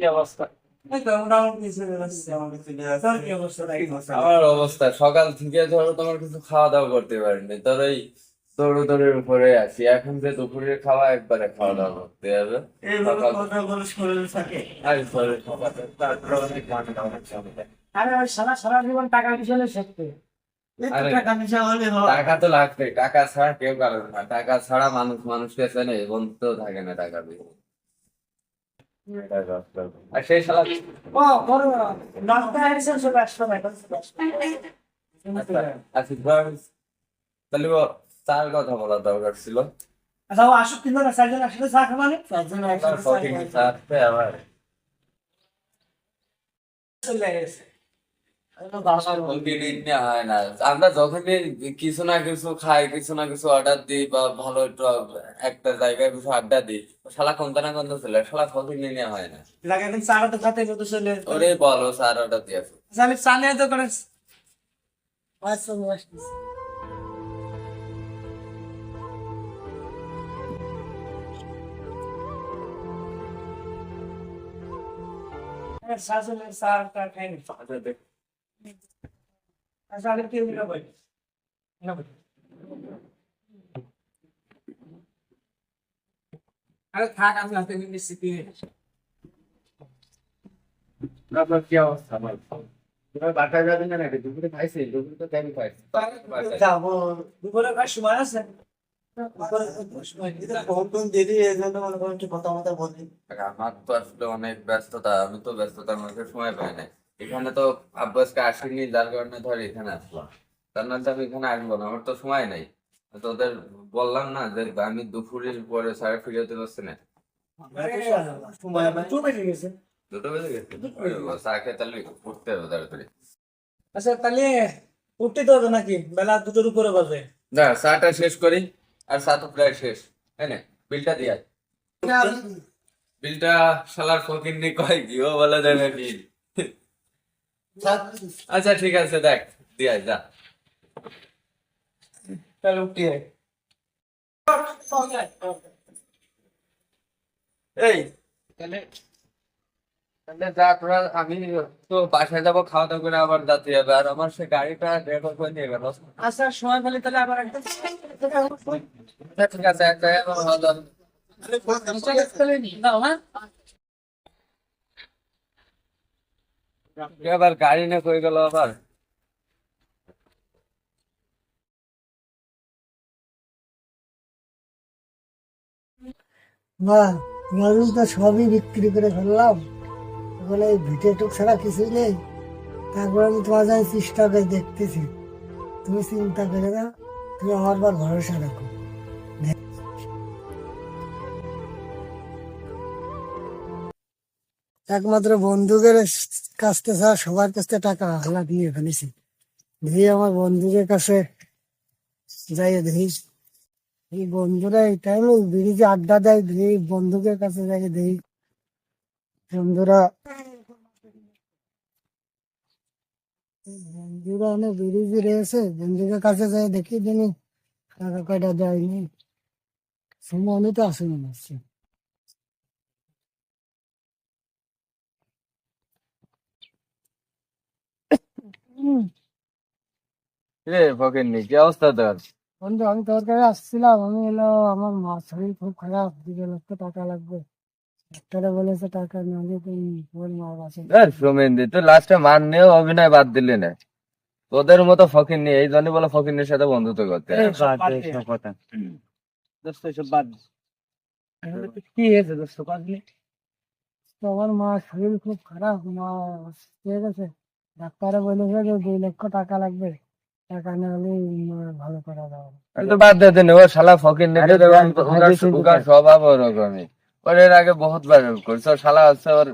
কি অবস্থা আমার অবস্থা সকাল থেকে ধরো তোমার কিছু খাওয়া দাওয়া করতে পারিনি তোর ওই দৌড়দৌড়ের উপরে আছি। এখন যে দুপুরের খাওয়া একবারে খাওয়া দাওয়া করতে হবে। টাকা পিছনে তো লাগবে টাকা ছাড়া কেউ না। টাকা ছাড়া মানুষ মানুষকে চেনে বন্ধু থাকে না টাকা দিয়ে। আর সেই শালা ও বড় নাস্তা এসে চলে আসলো ভাই আচ্ছা তাহলে চার কথা বলার দরকার ছিল। আচ্ছা ও আসুক কিন্তু না চারজন আসলে চা খাবানে চারজন তার একসাথে fucking আবার চলে গেছে। বলতে দিন নেওয়া হয় না। আমরা যখনই কিছু না কিছু খাই কিছু না কিছু অর্ডার দিই বা ভালো একটু একটা জায়গায় কিছু আড্ডা দিই শালা কোনটা না কোনটা ছিল শালা ফকির নিয়ে নেওয়া হয় না। তো খাতে চলে ওরে বলো স্যার অর্ডার দিয়েছে আচ্ছা আমি চা নিয়ে তো করে আচ্ছা শাশুড়ি খাইনি আরে থাক আমি হাতে নিচ্ছি তুই আপনার কি অবস্থা ভাই তোমার বাটায় যাবেন না নাকি দুপুরে তো আমার তো আসলে অনেক ব্যস্ততা, আমি তো ব্যস্ততার মধ্যে সময় পাই না এখানে তো আব্বাসকে আসেনি যার কারণে ধর এখানে আসলাম। তার নাহলে তো আমি এখানে আসব না আমার তো সময় নাই। তোদের বললাম না যে আমি দুপুরের পরে সাড়ে ফিরে যেতে পারছি না। সময় পাই চুপ গেছে। দুটো বেজে গেছে? চা খেয়ে তাহলে উঠতে হবে তাড়াতাড়ি। আচ্ছা তাহলে উঠতে তো হবে নাকি? বেলা দুটোর উপরে বাজে। না চাটা শেষ করি আর চা তো প্রায় শেষ তাই না? বিলটা দিয়ে। বিলটা শালার ফকির নি কয় কি ও বলে দেবে বিল। আচ্ছা ঠিক আছে দেখ। দিয়ে যা। এই। আমি তো বাসায় যাব খাওয়া দাওয়া করে আবার যাতে হবে। আর আমার সে গাড়িটা ড্রাইভার করে নিয়ে গেল। আচ্ছা সময় পেলে তাহলে আবার একটা ঠিক আছে আবার গাড়ি গেল আবার? মালুম তো সবই বিক্রি করে ফেললাম। এখন এই ভিটে টুক ছাড়া কিছুই নেই। তারপর আমি তোমার যাই চেষ্টা করে দেখতেছি। তুমি চিন্তা করে না, তুমি আমার বার ভরসা রাখো। একমাত্র বন্ধুদের কাছ থেকে সবার কাছ টাকা হালা দিয়ে ফেলেছি। দিয়ে আমার বন্ধুদের কাছে যাই দেখি। এই বন্ধুরা এই টাইমে ব্রিজে আড্ডা দেয় এই বন্ধুদের কাছে যাই দেই বন্ধুরা বন্ধুরা অনেক ব্রিজে রয়েছে, বন্ধুদের কাছে যাই দেখি। দিনই টাকা কয়টা দেয়নি। সময় তো আসে মনে রে ফকির নি কি অবস্থা তোর? বন্ধু আমি তোর কাছে আসছিলাম। আমি এলো আমার মা শরীর খুব খারাপ। দিকে লক্ষ টাকা লাগবে। ডাক্তারে বলেছে টাকা ওর মা সুমেন্দি তুই লাস্টে মান নিয়েও অভিনয় বাদ দিলি না। তোদের মতো ফকির নিয়ে এই জন্য বলে ফকিরের সাথে বন্ধুত্ব করতে। দোস্ত এসব বাদ কি হয়েছে দোস্ত আমার মা শরীর খুব খারাপ। মা ঠিক আছে ডাক্তারে বলেছে যে দুই লক্ষ টাকা লাগবে। টাকা না হলে ভালো করা যাবে। তো বাদ দিয়ে দিন ও শালা ফকির ওনার সুগার স্বভাব ওরকমই। ওর এর আগে বহুত বার করছে ওর শালা হচ্ছে ওর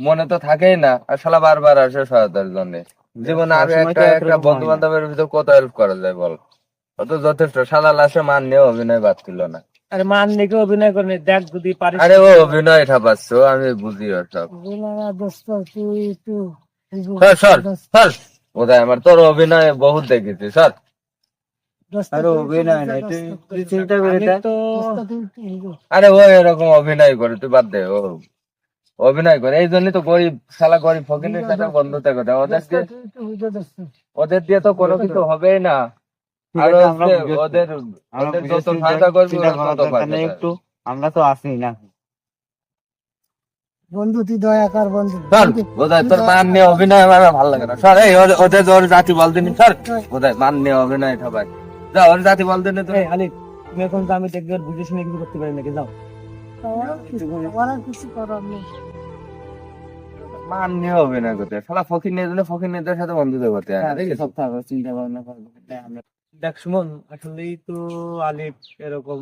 মনে তো থাকেই না আর শালা বারবার আসে সহায়তার জন্য। জীবনে আর একটা একটা বন্ধু বান্ধবের ভিতর কত হেল্প করা যায় বল? অত যথেষ্ট শালা লাশে মান নিয়ে অভিনয় বাদ ছিল না। আরে মান নিকে অভিনয় করে দেখ যদি পারিস। আরে ও অভিনয় ঠাপাচ্ছে ও আমি বুঝি ওর সব তুই একটু সর সর ওটাই আমার তোর অভিনয় বহুত দেখেছি দোস্ত আরে অভিনয় না, তুই- চিন্তা করে। আরে ও এরকম অভিনয় করে তুই বাদ দে ও অভিনয় করে এই জন্যই তো গরিব শালা গরিব ফকিনের সাথে বন্ধুতা করে ওদের ওদের দিয়ে তো কোনো কিছু হবেই না আর। ওদের ওদের যত ফায়দা করবে। একটু আমরা তো আসি না বন্ধু তুই দয়া কর বন্ধু। বোধহয় তোর মান নিয়ে অভিনয় আমার ভালো লাগে না। সর এই ওদের- ওর জাতি বল দিনি সর বোধহয় মান নিয়ে অভিনয় সবাই। যা ওর জাতি বল দিনি তো এই আলিফ তুমি এখন তো আমি দেখবে বুঝে শুনে কিছু করতে পারি নাকি? যাও। কিছু- করার নেই। মান নিয়ে অভিনয় করতে। শালা ফকির নিয়ে দিলে ফকির নিয়ে সাথে বন্ধুদের করতে হয় সব থাকবে চিন্তা ভাবনা করব আমরা দেখ সুমন আসলেই তো আলিফ এরকম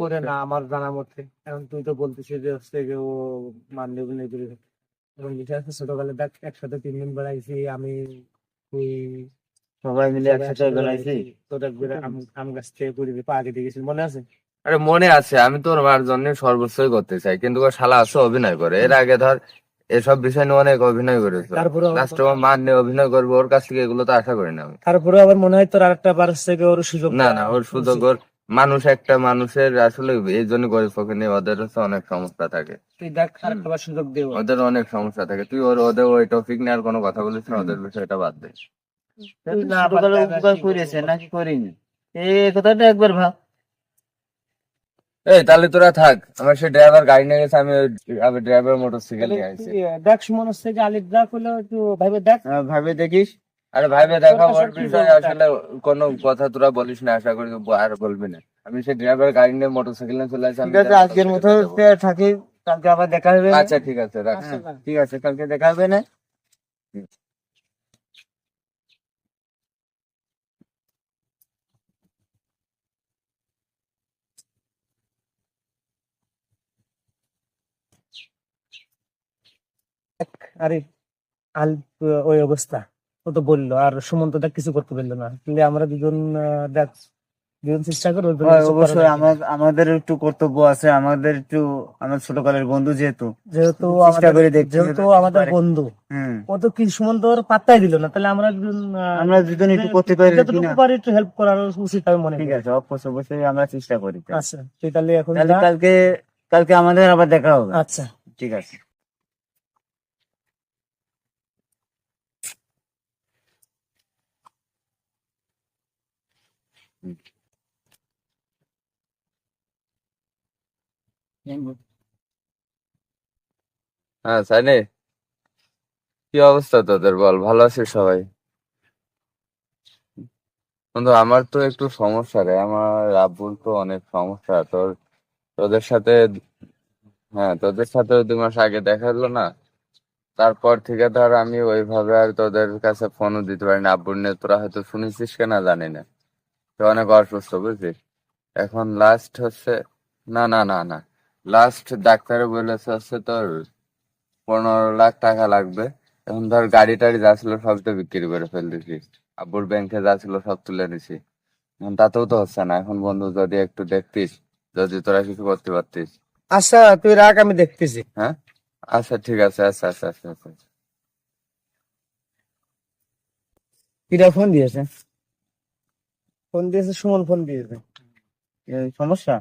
করে না আমার জানা মতে এখন তুই তো বলতেছিস যে হচ্ছে যে ও মানলে করে এবং বিষয় আছে ছোটবেলা দেখ একসাথে তিন দিন বেড়াইছি আমি তুই সবাই মিলে একসাথে বেড়াইছি? তোর আম গাছ থেকে পুরি পা কেটে গেছিল মনে আছে? আরে মনে আছে আমি তোর মার জন্য সর্বোচ্চই করতে চাই কিন্তু শালা আছে অভিনয় করে। এর আগে ধর এসব বিষয় নিয়ে অনেক অভিনয় করেছে। তারপরে লাস্টে ও মান নিয়ে অভিনয় করবে ওর কাছ থেকে এগুলো তো আশা করি না আমি। তারপরে আবার মনে হয় তোর আরেকটা বার থেকে ওর সুযোগ না না ওর সুযোগ ওর মানুষ একটা মানুষের আসলে এই জন্য গরিব ফকির নিয়ে ওদের হচ্ছে অনেক সমস্যা থাকে। তুই দেখ আরেকটা সুযোগ দেব ওদের অনেক সমস্যা থাকে। তুই ওর ওদের ওই টপিক নিয়ে আর কোনো কথা বলিস না ওদের বিষয়টা বাদ দে। না উপকার করেছে? নাকি করিনি? এই কথাটা একবার ভাব। এই তাহলে তোরা থাক। আমার সে ড্রাইভার গাড়ি নিয়ে গেছে আমি আমি ড্রাইভার মোটরসাইকেল নিয়ে আসছি। দেখ যে আলিফ যা করলে একটু ভাইবে দেখ। আহ, ভাবে দেখিস? আরে ভাইবে দেখা ওর বিষয়ে আসলে কোনো কথা তোরা বলিস না আশা করি আর বলবি না। আমি সে ড্রাইভার গাড়ি নিয়ে মোটরসাইকেল নিয়ে চলে আমি ঠিক আছে আজকের মতো থাকি। কালকে আবার দেখা হবে। আচ্ছা ঠিক আছে রাখ। আচ্ছা, হ্যাঁ, ঠিক আছে কালকে দেখা হবে না? আরে আলিফ ওই অবস্থা। ও তো বলল আর সুমন তো দেখ কিছু করতে পারল না। কিন্তু আমরা দুজন দেখ দুজন চেষ্টা করব দুজন অবশ্যই আমাদের একটু কর্তব্য আছে আমাদের একটু আমার ছোটকালের বন্ধু যেহেতু। যেহেতু চেষ্টা করে যেহেতু আমাদের বন্ধু। ও তো কি সুমন তো ওর পাত্তাই দিল না? তাহলে আমরা আহ, আমরা দুজন একটু করতে পারি যতটুকু পারি একটু হেল্প করার উচিত আমি মনে ঠিক আছে অবশ্যই অবশ্যই আমরা চেষ্টা করি। আচ্ছা তাহলে এখন তাহলে কালকে কালকে আমাদের আবার দেখা হবে। আচ্ছা। ঠিক আছে। হ্যাঁ সাইনে কি অবস্থা তোদের বল? ভালো আছিস সবাই? বন্ধু, আমার তো একটু সমস্যা রে। আমার আব্বুর তো অনেক সমস্যা। তোর, তোদের সাথে হ্যাঁ তোদের সাথে দুই মাস আগে দেখা হলো না? তারপর থেকে ধর আমি ওইভাবে আর তোদের কাছে ফোনও দিতে পারি না আব্বুর নিয়ে তোরা হয়তো শুনেছিস কিনা জানি না। তো অনেক অসুস্থ বুঝছিস এখন লাস্ট হচ্ছে না না না না। লাস্ট ডাক্তারে বলেছে হচ্ছে তোর পনেরো লাখ টাকা লাগবে। এখন ধর গাড়ি টাড়ি যা ছিল সব তো বিক্রি করে ফেলতেছি। আব্বুর ব্যাংকে যা ছিল সব তুলে নিছি। এখন তাতেও তো হচ্ছে না। এখন বন্ধু যদি একটু দেখতিস যদি তোরা কিছু করতে পারতিস। আচ্ছা তুই রাখ আমি দেখতেছি। হ্যাঁ? আচ্ছা ঠিক আছে আচ্ছা আচ্ছা আচ্ছা আচ্ছা। কিরা ফোন দিয়েছে? ফোন দিয়েছে সুমন ফোন দিয়েছে। সমস্যা?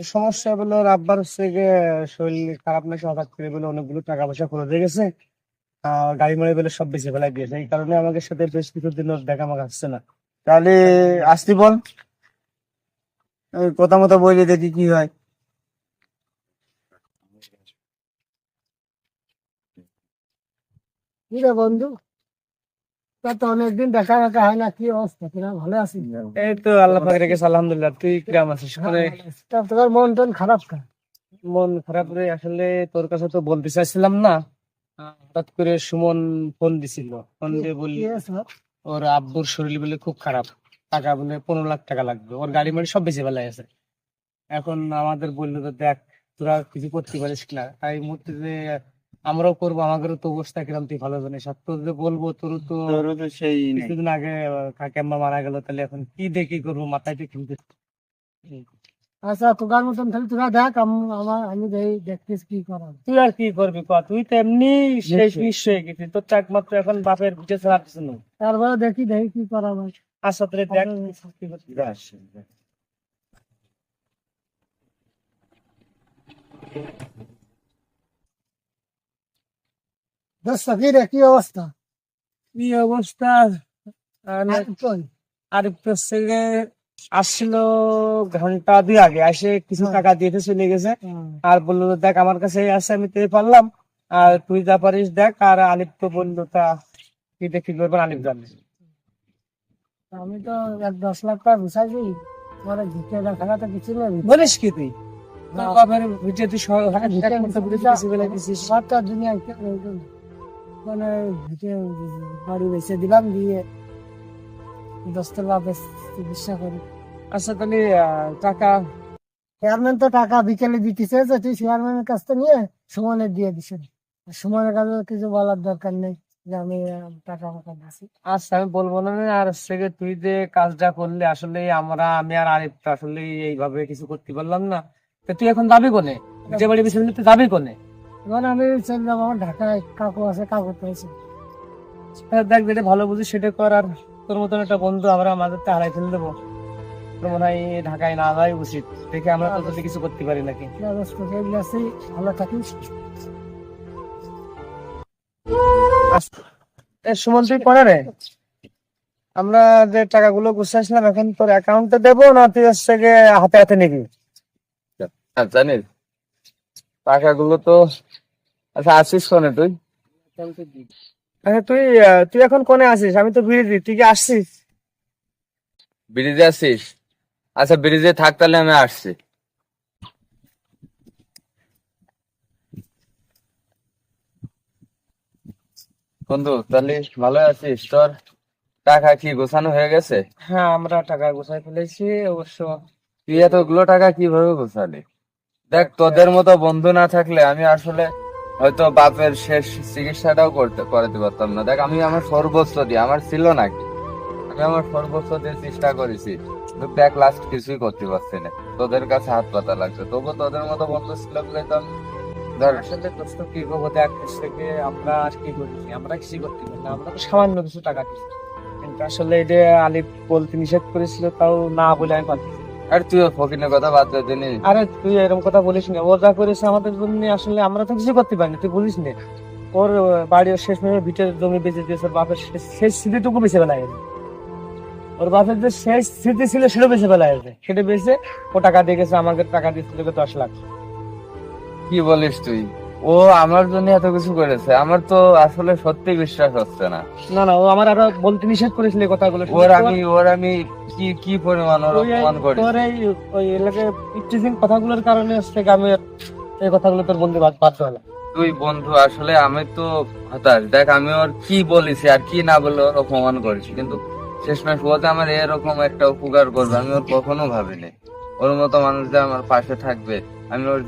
সমস্যা বলে ওর আব্বার হচ্ছে গিয়ে শরীর খারাপ নাকি হঠাৎ করে বলে অনেকগুলো টাকা পয়সা খরচ হয়ে গেছে। আর গাড়ি মারি বলে সব বেঁচে ফেলাই দিয়েছে। এই কারণে আমাদের সাথে বেশ কিছুদিন ওর দেখা মাখা আসছে না। তাহলে আসতি বল। কথা মতো বলে দেখি কি হয়। বন্ধু? তা তো অনেকদিন দেখা দেখা হয় না কি অবস্থা? তোরা ভালো আছিস? এই তো আল্লাহ পাক রেখেছে আলহামদুলিল্লাহ। তুই কিরাম আছিস? মানে তোর মন টন খারাপ কা মন খারাপ রে আসলে তোর কাছে তো বলতে চাইছিলাম না। হঠাৎ করে সুমন ফোন দিছিল। ফোন দিয়ে বললি ওর? আব্বুর শরীর বলে খুব খারাপ। টাকা বলে পনেরো লাখ টাকা লাগবে। ওর গাড়ি মাড়ি সব বেশি বেলায় আছে। এখন আমাদের বলল তো দেখ তোরা কিছু করতে পারিস কিনা তাই মুহূর্তে যে আমরাও করব আমাদেরও তো অবস্থা কিরম তুই ভালো জানিস। আর তোর বলব তোর তো সেই নেই। কিছুদিন আগে আহ, কাকে আম্মা মারা গেল তাহলে এখন কি দেখি করব মাথায় তো খেলতে আচ্ছা তোকার মতন তাহলে তোরা দেখ আম- আমার আমি দেখ- দেখতেছি কি করা তুই আর কি করবি ক? তুই তো এমনি শেষ বিশ্ব হয়ে গেছিস তোর তো একমাত্র এখন বাপের পিঠে ছাড়া কিছু নেই। তারপরে দেখি দেখি কি করা যায়। আচ্ছা তাহলে দেখ। কি করতে যাস। দোস্ত কি অবস্থা? কি অবস্থা? আর থেকে আসছিল ঘণ্টা দুই আগে এসে কিছু হ্যাঁ। টাকা চলে গেছে। আর বলল দেখ আমার কাছে আছে আমি তেই পারলাম। আর তুই যা পারিস দেখ। আর আলিফ তো বলল তা কি দেখি করবেন আলিফ জানে। আমি তো এক দশ লাখ টাকা পরে ঘুরতে দেখা তো কিছু নেই। বলিস কি তুই। বাপের ভিটে তুই হ্যাঁ, কিছু মানে বাড়ি বেঁচে দিলাম দিয়ে দশতলা চিকিৎসা করি। আচ্ছা তাহলে টাকা চেয়ারম্যান তো টাকা বিকেলে দিতেছে যে তুই চেয়ারম্যানের কাছ থেকে নিয়ে সুমনের দিয়ে সুমনের কাছে কিছু বলার দরকার নেই যে আমি টাকা ফাকা দিছি। আচ্ছা আমি বলব না আর থেকে তুই যে কাজটা করলে আসলে আমরা আমি আর আরিফ আসলে এইভাবে কিছু করতে পারলাম না। তো তুই এখন যাবি কোনে? যে বাড়ি বেশি যাবি কোনে? এখন আমি চলে যাব আমার ঢাকায় কাকু আছে কাকু তো আছে। হ্যাঁ, দেখ যেটা ভালো বুঝি সেটা কর আর তোর মতন একটা বন্ধু আমরা আমাদের তো হারাই ফেলে দেবো। তোর মনে হয় ঢাকায় না যাওয়াই উচিত। দেখে আমরা তো যদি কিছু করতে পারি নাকি। ভালো থাকিস। সুমন তুই করে রে? আমরা যে টাকাগুলো গুছাইছিলাম এখন তোর অ্যাকাউন্টে দেবো না তুই হচ্ছে গিয়ে হাতে হাতে নিবি? আর জানিস টাকাগুলো তো আচ্ছা আসিস কোনে তুই? আচ্ছা তুই তুই এখন কোনে আসিস? আমি তো বিরোধী তুই কি আসছিস ব্রিজে আসিস? আচ্ছা ব্রিজে থাক তাহলে আমি আসছি। বন্ধু তাহলে ভালো আছিস? তোর টাকা কি গোছানো হয়ে গেছে? হ্যাঁ আমরা টাকা গোছাই ফেলেছি অবশ্য। তুই এতগুলো টাকা কীভাবে গোছালি? দেখ তোদের মতো বন্ধু না থাকলে আমি আসলে হয়তো বাপের শেষ চিকিৎসাটাও করতে করাতে পারতাম না। দেখ, আমি আমার সর্বোচ্চ দিয়ে, আমার ছিল নাকি? আমি আমার সর্বোচ্চ দিয়ে চেষ্টা করেছি দেখ লাস্ট কিছুই করতে পারছি না। তোদের কাছে হাত পাতা লাগছে। তবু তোদের মতো বন্ধু ছিল বলে তো ধর আসলে দোস্ত কি করব দেখ থেকে আমরা আর কি করেছি? আমরা কিছু করতে পারি? না, আমরা তো সামান্য কিছু টাকা দিচ্ছি কিন্তু আসলে এটা আলিফ বলতে নিষেধ করেছিল, তাও না বলে আমি পাচ্ছি আর তুইও ফকিনের কথা বাদ দে দিনি আরে তুই এরকম কথা বলিস না। ও যা করেছে আমাদের জন্য আসলে আমরা তো কিছু করতে পারিনি। তুই বলিস না। ওর বাড়ির শেষ মেয়ে ভিটের জমি বেঁচে দিয়েছে ওর বাপের শেষ- স্মৃতিটুকু বেঁচে বেলা গেছে ওর বাপের যে শেষ স্মৃতি ছিল সেটা বেঁচে বেলা গেছে সেটা বেঁচে ও টাকা দিয়ে গেছে আমাকে টাকা দিয়েছিল ওকে দশ লাখ। কি বলিস তুই? ও আমার জন্য এত কিছু করেছে। আমার তো আসলে সত্যি বিশ্বাস হচ্ছে না। না না ও আমার আরও বলতে নিষেধ করেছিল এই কথাগুলো। ওর আমি ওর আমি কি কি পরিমাণ ওর অপমান করি? তোর এই ওই এলাকায় ইফটিজিং কথাগুলোর কারণে হচ্ছে কি আমি এই কথাগুলো তোর বলতে বাদ- বাধ্য হলাম। তুই বন্ধু আসলে আমি তো হতাশ। দেখ আমি ওর কি বলেছি আর কি না বলে ওর অপমান করেছি। কিন্তু শেষমেশ ও যে আমার এরকম একটা উপকার করবে আমি ওর কখনো ভাবিনি। ওর মতো মানুষ যে আমার পাশে থাকবে আমি ওর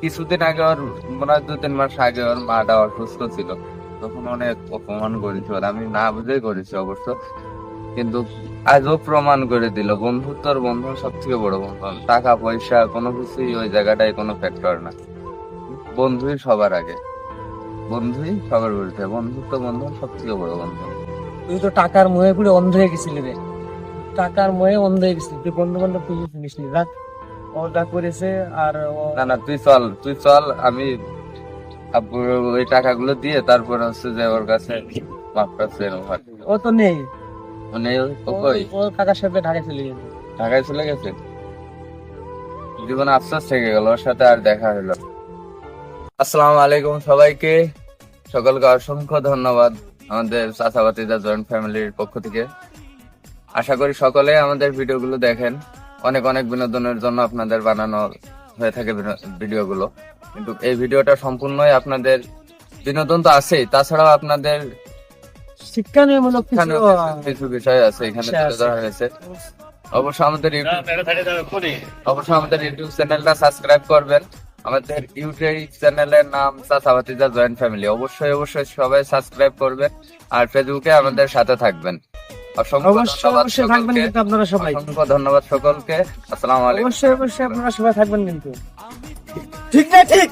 কিছুদিন আগে ওর, মনে হয় দু তিন মাস আগে ওর মাটা অসুস্থ ছিল। তখন অনেক অপমান করেছি ওর। আমি না বুঝেই করেছি অবশ্য। কিন্তু আজও প্রমাণ করে দিল বন্ধুত্বর বন্ধু সব থেকে বড় বন্ধু। টাকা, পয়সা, কোনো কিছুই ওই জায়গাটায় কোনো ফ্যাক্টর না। বন্ধুই সবার আগে। বন্ধুই সবার বিরুদ্ধে বন্ধুত্ব বন্ধু সব থেকে বড় বন্ধু। তুই তো টাকার মোহে পুরো অন্ধ হয়ে গেছিলি রে। টাকার মোহে অন্ধ হয়ে গেছিলি। তুই বন্ধু বান্ধব খুঁজে চিনিস নি ও যা করেছে আর না না তুই চল তুই চল আমি ওই টাকাগুলো দিয়ে তারপর হচ্ছে যে ওর কাছে ও তো নেই। ও ও- কই? ওর কাকার সাথে চলে গেছে। ঢাকায় চলে গেছে? জীবনে আফসোস থেকে গেল ওর সাথে আর দেখা হলো আসসালামু আলাইকুম সবাইকে। সকলকে অসংখ্য ধন্যবাদ আমাদের চাচাবাতিদা জয়েন্ট ফ্যামিলির পক্ষ থেকে। আশা করি সকলে আমাদের ভিডিওগুলো দেখেন। অনেক অনেক বিনোদনের জন্য আপনাদের বানানো হয়ে থাকে ভিডিওগুলো। কিন্তু এই ভিডিওটা সম্পূর্ণই আপনাদের বিনোদন তো আছেই। তাছাড়াও আপনাদের শিক্ষানীয়মূলক কিছু বিষয় আছে এখানে তুলে ধরা হয়েছে। অবশ্যই আমাদের ইউটিউব অবশ্যই আমাদের ইউটিউব চ্যানেলটা সাবস্ক্রাইব করবেন। আমাদের ইউটিউব চ্যানেলের নাম চাচাবাতিজা জয়েন্ট ফ্যামিলি। অবশ্যই অবশ্যই সবাই সাবস্ক্রাইব করবেন আর ফেসবুকে আমাদের সাথে থাকবেন। অবশ্যই ধন্যবাদ অবশ্যই থাকবেন কিন্তু আপনারা সবাই। অসংখ্য ধন্যবাদ সকলকে। আসসালামু আলাইকুম। অবশ্যই অবশ্যই আপনারা সবাই থাকবেন কিন্তু। ঠিক না ঠিক?